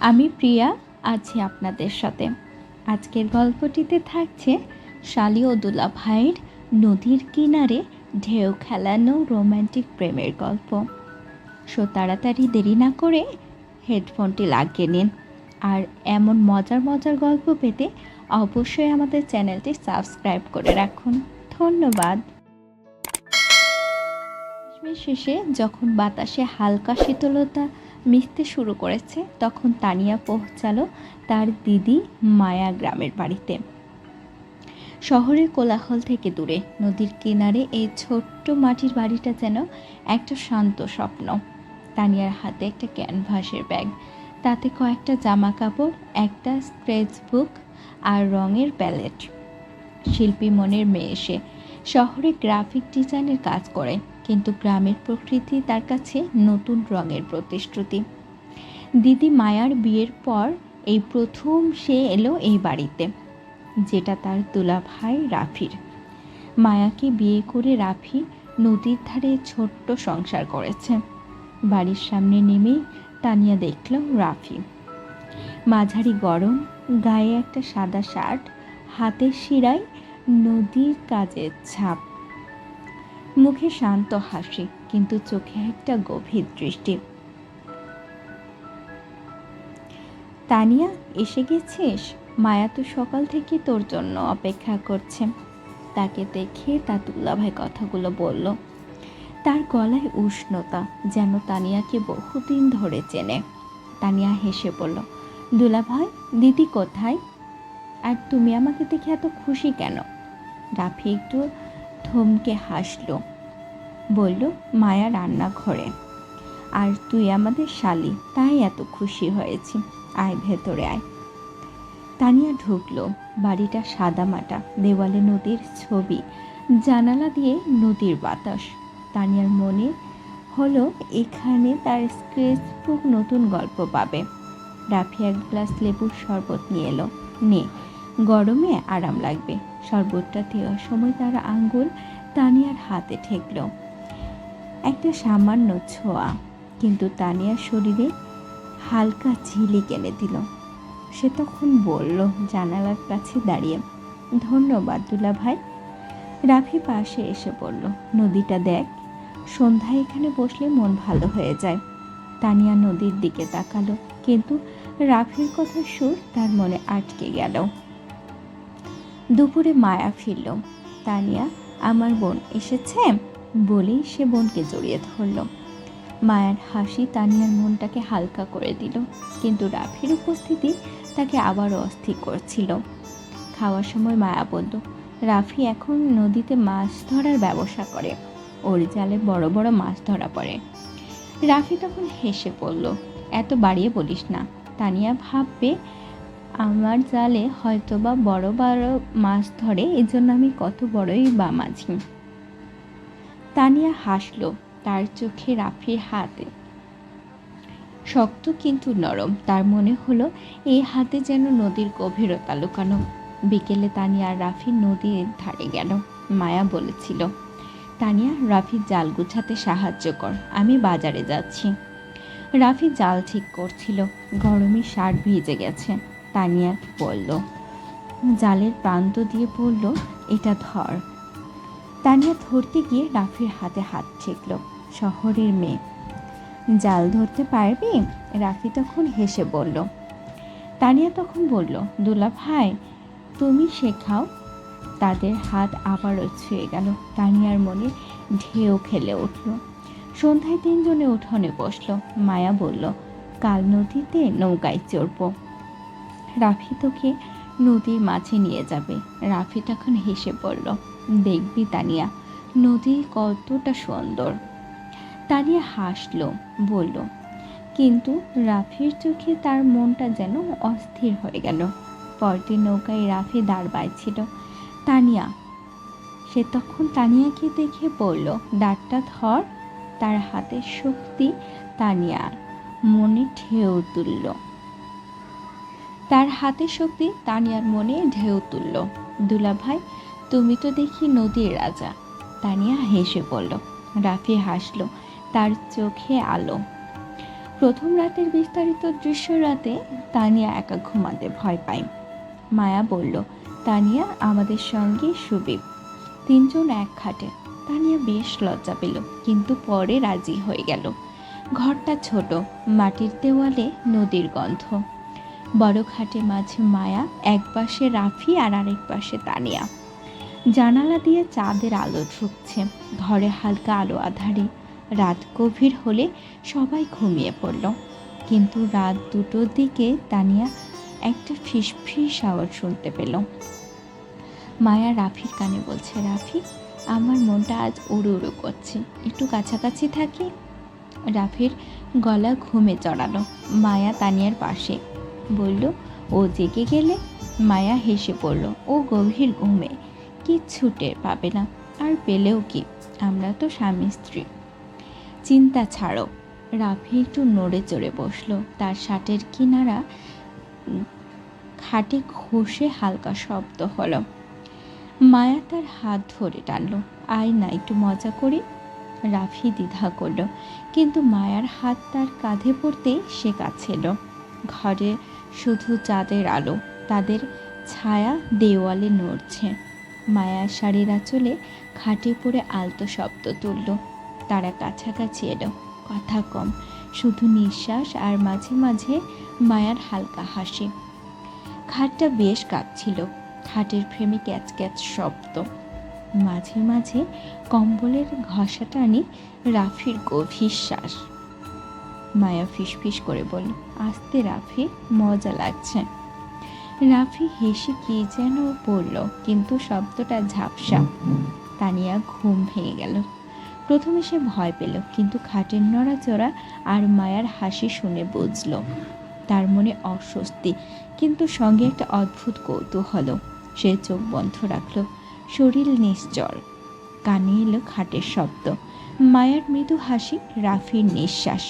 আমি প্রিয়া, আছি আপনাদের সাথে। আজকের গল্পটিতে থাকছে শালি ও দুলা ভাইয়ের নদীর কিনারে ঢেউ খেলানো রোম্যান্টিক প্রেমের গল্প। সো তাড়াতাড়ি দেরি না করে হেডফোনটি লাগিয়ে নিন। আর এমন মজার মজার গল্প পেতে অবশ্যই আমাদের চ্যানেলটি সাবস্ক্রাইব করে রাখুন। ধন্যবাদ। শেষে যখন বাতাসে হালকা শীতলতা মিশতে শুরু করেছে, তখন তানিয়া পৌঁছালো তার দিদি মায়া গ্রামের বাড়িতে। শহরের কোলাহল থেকে দূরে, নদীর কিনারে এই ছোট্ট মাটির বাড়িটা যেন একটা শান্ত স্বপ্ন। তানিয়ার হাতে একটা ক্যানভাসের ব্যাগ, তাতে কয়েকটা জামা কাপড় একটা স্ক্রেচ বুক আর রঙের প্যালেট। শিল্পী মনের মেয়ে এসে শহরে গ্রাফিক ডিজাইনের কাজ করে। কিন্তু গ্রামের প্রকৃতি তার কাছে নতুন রঙের প্রতিশ্রুতি। দিদি মায়ার বিয়ের পর এই প্রথম সে এলো এই বাড়িতে, যেটা তার দুলা ভাই রাফির। মায়াকে বিয়ে করে রাফি নদীর ধারে ছোট্ট সংসার করেছে। বাড়ির সামনে নেমে তানিয়া দেখল রাফি। মাঝারি গরম, গায়ে একটা সাদা শার্ট, হাতের শিরায় নদীর কাজের ছাপ। মুখে শান্ত হাসি, কিন্তু চোখে একটা গভীর দৃষ্টি। তানিয়া, এসে গেছিস? মায়া তো সকাল থেকে তোর জন্য অপেক্ষা করছে। তাকে দেখে তার দুলাভাই কথাগুলো বলল। তার গলায় উষ্ণতা, যেন তানিয়াকে বহুদিন ধরে চেনে। তানিয়া হেসে বলল, দুলাভাই, দিদি কোথায়? আর তুমি আমাকে দেখে এত খুশি কেন? রাফি একটু থমকে হাসল। বলল, মায়া রান্নাঘরে। আর তুই আমাদের শালি, তাই এত খুশি হয়েছি। আয় ভেতরে আয়। তানিয়া ঢুকলো বাড়িটা সাদামাটা দেওয়ালে নদীর ছবি, জানালা দিয়ে নদীর বাতাস। তানিয়ার মনে হলো, এখানে তার স্কেচ বুক নতুন গল্প পাবে। রাফি এক গ্লাস লেবুর শরবত নিয়ে এলো। নে। গরমে আরাম লাগবে। শরবতটা দেওয়ার সময় তার আঙ্গুল তানিয়ার হাতে ঠেকলো। একটা সামান্য ছোঁয়া, কিন্তু তানিয়ার শরীরে হালকা ঝিলিক এনে দিল। সে তখন বলল, জানালার কাছে দাঁড়িয়ে, ধন্যবাদ দুলা ভাই রাফি পাশে এসে পড়ল, নদীটা দেখ, সন্ধ্যায় এখানে বসলে মন ভালো হয়ে যায়। তানিয়া নদীর দিকে তাকালো, কিন্তু রাফির কথা সুর তার মনে আটকে গেল। দুপুরে মায়া ফিরল। তানিয়া, আমার বোন এসেছে? বলেই সে বোনকে জড়িয়ে ধরল। মায়ার হাসি তানিয়ার মনটাকে হালকা করে দিল, কিন্তু রাফির উপস্থিতি তাকে আবারও অস্থির করছিল। খাওয়ার সময় মায়া বলল, রাফি এখন নদীতে মাছ ধরার ব্যবসা করে। ওর জালে বড় বড় মাছ ধরা পড়ে। রাফি তখন হেসে পড়ল, এত বাড়িয়ে বলিস না। তানিয়া ভাববে আমার জালে হয়তোবা বড় বড় মাছ ধরে, এজন্য আমি কত বড়ই বা মাঝি। তানিয়া হাসলো তার চোখে রাফির হাতে। শক্ত কিন্তু নরম, তার মনে হলো এই হাতে যেন নদীর গভীরতা লুকানো। বিকেলে তানিয়া রাফি নদীর ধারে গেল। মায়া বলেছিল, তানিয়া, রাফি জাল গুছাতে সাহায্য কর, আমি বাজারে যাচ্ছি। রাফি জাল ঠিক করছিল, গরমে শার্ট ভিজে গেছে। তানিয়া বলল? জালের প্রান্ত দিয়ে বলল, এটা ধর। তানিয়া ধরতে গিয়ে রাফির হাতে হাত ঠেকল, শহরের মেয়ে। জাল ধরতে পারবি? রাফি তখন হেসে বলল। তানিয়া তখন বলল, দুলা ভাই, তুমি শেখাও? তাদের হাত আবারও ছুঁয়ে গেল। তানিয়ার মনে ঢেউ খেলে উঠল। সন্ধ্যায় তিনজনে উঠোনে বসল। মায়া বলল, কাল নদীতে নৌকায় চড়ব। রাফি তোকে নদীর মাঝে নিয়ে যাবে। রাফি তখন হেসে পড়ল দেখবি তানিয়া, নদী কতটা সুন্দর। তানিয়া হাসলো, বলল, কিন্তু রাফির চোখে তার মনটা যেন অস্থির হয়ে গেল। পরদিন নৌকায় রাফি দাঁড় বাইছিল তানিয়া, সে তখন তানিয়াকে দেখে বলল দাঁড়টা ধর। তার হাতের শক্তি তানিয়ার মনে ঢেউ তুলল। তার হাতের শক্তি তানিয়ার মনে ঢেউ তুলল। দুলা ভাই তুমি তো দেখি নদীর রাজা। তানিয়া হেসে পড়ল রাফি হাসল, তার চোখে আলো। প্রথম রাতের বিস্তারিত দৃশ্য রাতে তানিয়া একা ঘুমাতে ভয় পায়। মায়া বলল, তানিয়া আমাদের সঙ্গে সুবীপ তিনজন এক খাটে। তানিয়া বেশ লজ্জা পেল, কিন্তু পরে রাজি হয়ে গেল। ঘরটা ছোট, মাটির দেওয়ালে নদীর গন্ধ। বড় খাটে মাঝে মায়া, এক পাশে রাফি আর আরেক পাশে তানিয়া। জানালা দিয়ে চাঁদের আলো ঢুকছে, ঘরে হালকা আলো আধারে। রাত গভীর হলে সবাই ঘুমিয়ে পড়ল। কিন্তু রাত দুটোর দিকে তানিয়া একটা ফিস ফিস আওয়াজ শুনতে পেল। মায়া রাফির কানে বলছে, রাফি, আমার মনটা আজ উড়ু উড়ু করছে। একটু কাছাকাছি থাকি? রাফির গলা ঘুমে চড়ালো। মায়া তানিয়ার পাশে বলল, ও জেগে গেলে? মায়া হেসে পড়ল, ও গভীর ঘুমে। কিচ্ছু টের পাবে না। আর পেলেও কি? আমরা তো স্বামী স্ত্রী। চিন্তা ছাড়ো। রাফি একটু নড়ে চড়ে বসল। তার শার্টের কিনারা খাটে ঘষে হালকা শব্দ হলো। মায়া তার হাত ধরে টানল, আয় না, একটু মজা করি। রাফি দ্বিধা করল, কিন্তু মায়ার হাত তার কাঁধে পড়তেই সে কাছেল ঘরে শুধু চাঁদের আলো, তাদের ছায়া দেওয়ালে নড়ছে। মায়ার শাড়ির আঁচলে খাটে পড়ে আলতো শব্দ তুলল। তারা কাছাকাছি এলো। কথা কম, শুধু নিঃশ্বাস আর মাঝে মাঝে মায়ার হালকা হাসি। খাটটা বেশ কাঁপছিল। খাটের ফ্রেমে ক্যাচ ক্যাচ শব্দ। মাঝে মাঝে কম্বলের ঘষা টানি রাফির গভীর শ্বাস। মায়া ফিসফিস করে বলল, আস্তে রাফি, মজা লাগছে। রাফি হেসে কি যেন পড়ল কিন্তু শব্দটা ঝাপসা। তানিয়া ঘুম ভেঙে গেল। প্রথমে সে ভয় পেল, কিন্তু খাটের নড়াচড়া আর মায়ার হাসি শুনে বুঝল, তার মনে অস্বস্তি, কিন্তু সঙ্গে একটা অদ্ভুত কৌতূহল। সে চোখ বন্ধ রাখল, শরীর নিশ্চল। কানে এলো খাটের শব্দ। মায়ার মৃদু হাসি রাফির নিঃশ্বাস।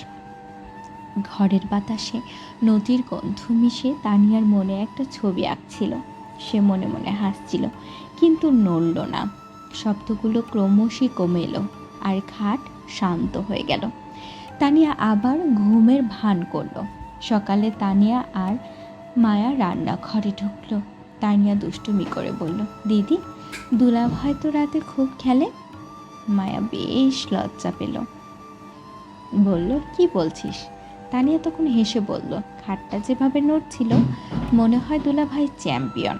ঘরের বাতাসে নদীর গন্ধ মিশে তানিয়ার মনে একটা ছবি আঁকছিল। সে মনে মনে হাসছিল, কিন্তু নড়ল না। শব্দগুলো ক্রমশই কমে এলো আর খাট শান্ত হয়ে গেল। তানিয়া আবার ঘুমের ভান করল। সকালে তানিয়া আর মায়া রান্নাঘরে ঢুকলো। তানিয়া দুষ্টুমি করে বলল, দিদি, দুলাভাই তো রাতে খুব খেলে? মায়া বেশ লজ্জা পেল। বলল, কি বলছিস? তানিয়া তখন হেসে বলল, খাটটা যেভাবে নড়ছিল, মনে হয় দুলাভাই চ্যাম্পিয়ন।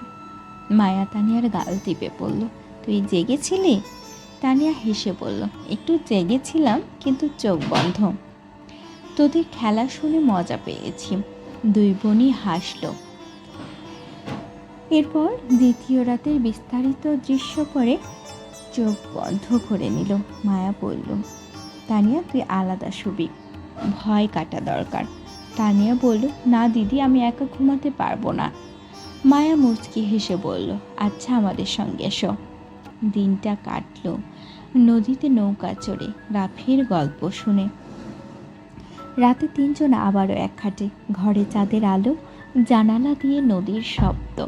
মায়া তানিয়ার গাল টিপে পড়ল, তুই জেগেছিলি? তানিয়া হেসে বলল, একটু জেগেছিলাম, কিন্তু চোখ বন্ধ। তোদের খেলা শুনে মজা পেয়েছি। দুই বোনই হাসলো। এরপর দ্বিতীয় রাতের বিস্তারিত দৃশ্য পরে চোখ বন্ধ করে নিল। মায়া বলল, তানিয়া, তুই আলাদা শুবি ভয় কাটা দরকার। তানিয়া বলল, না দিদি, আমি একা ঘুমাতে পারব না। মায়া মুচকি হেসে বলল আচ্ছা আমাদের সঙ্গে এসো। দিনটা কাটলো নদীতে নৌকা চড়ে রাফির গল্প শুনে। রাতে তিনজন আবারও এক খাটে ঘরে চাঁদের আলো, জানালা দিয়ে নদীর শব্দ।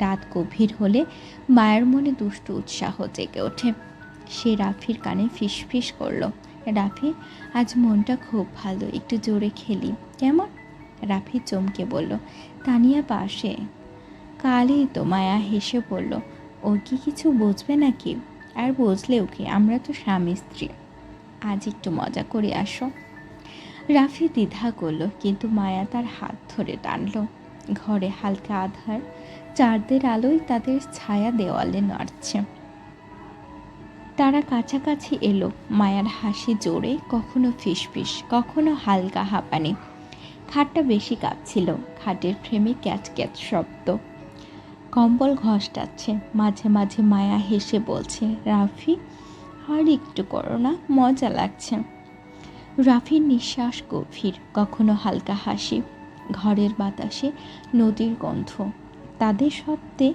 রাত গভীর হলে মায়ের মনে দুষ্ট উৎসাহ জেগে ওঠে। সে রাফির কানে ফিসফিস করল। রাফি, আজ মনটা খুব ভালো, একটু জোরে খেলি। কেমন? রাফি চমকে বলল, তানিয়া পাশে। কালই তো মায়া, হেসে বলল, ও কি কিছু বুঝবে নাকি? আর বুঝলেও কি, আমরা তো স্বামী স্ত্রী। আজ একটু মজা করে আসো। রাফি দ্বিধা করল, কিন্তু মায়া তার হাত ধরে টানল। ঘরে হালকা আধার চারদের আলোয় তাদের ছায়া দেওয়ালে নাড়ছে। তারা কাছাকাছি এলো। মায়ার হাসি জোরে কখনো ফিসফিস, কখনো হালকা হাঁপানি। খাটটা বেশি কাঁপছিল, খাটের ফ্রেমে ক্যাচ ক্যাচ শব্দ। কম্বল ঘষটাচ্ছে, মাঝে মাঝে মায়া হেসে বলছে, রাফি, আর একটু করো না, মজা লাগছে। রাফির নিঃশ্বাস গভীর, কখনো হালকা হাসি। ঘরের বাতাসে নদীর গন্ধ। তাদের শব্দে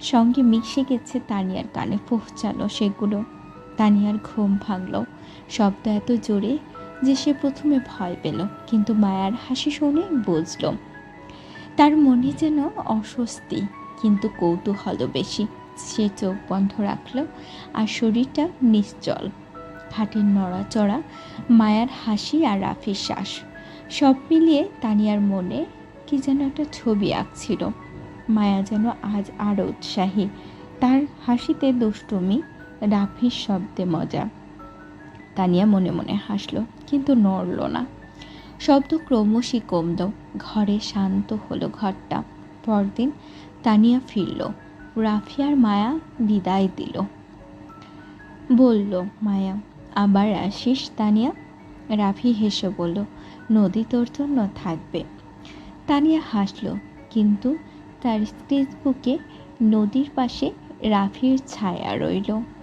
সঙ্গে মিশে গেছে তানিয়ার কানে পৌঁছালো সেগুলো। তানিয়ার ঘুম ভাঙল। শব্দ এত জোরে যে সে প্রথমে ভয় পেল, কিন্তু মায়ার হাসি শুনে বুঝল, তার মনে যেন অস্বস্তি, কিন্তু কৌতূহলও বেশি। সে চোখ বন্ধ রাখল আর শরীরটা নিশ্চল। খাটের নড়াচড়া, মায়ার হাসি আর রাফির শ্বাস, সব মিলিয়ে তানিয়ার মনে কি যেন একটা ছবি আঁকছিল। মায়া যেন আজ আরও উৎসাহী, তার হাসিতে দুষ্টুমি রাফির শব্দে মজা। তানিয়া মনে মনে হাসলো, কিন্তু নড়ল না। শব্দ ক্রমশই কমল। ঘরে শান্ত হলো ঘরটা। পরদিন তানিয়া ফিরল। রাফি আর মায়া বিদায় দিল। বলল, মায়া, আবার আসিস তানিয়া? রাফি হেসে বলল, নদী তোর জন্য থাকবে। তানিয়া হাসলো, কিন্তু তার স্কেচবুকে নদীর পাশে রাফির ছায়া রইল।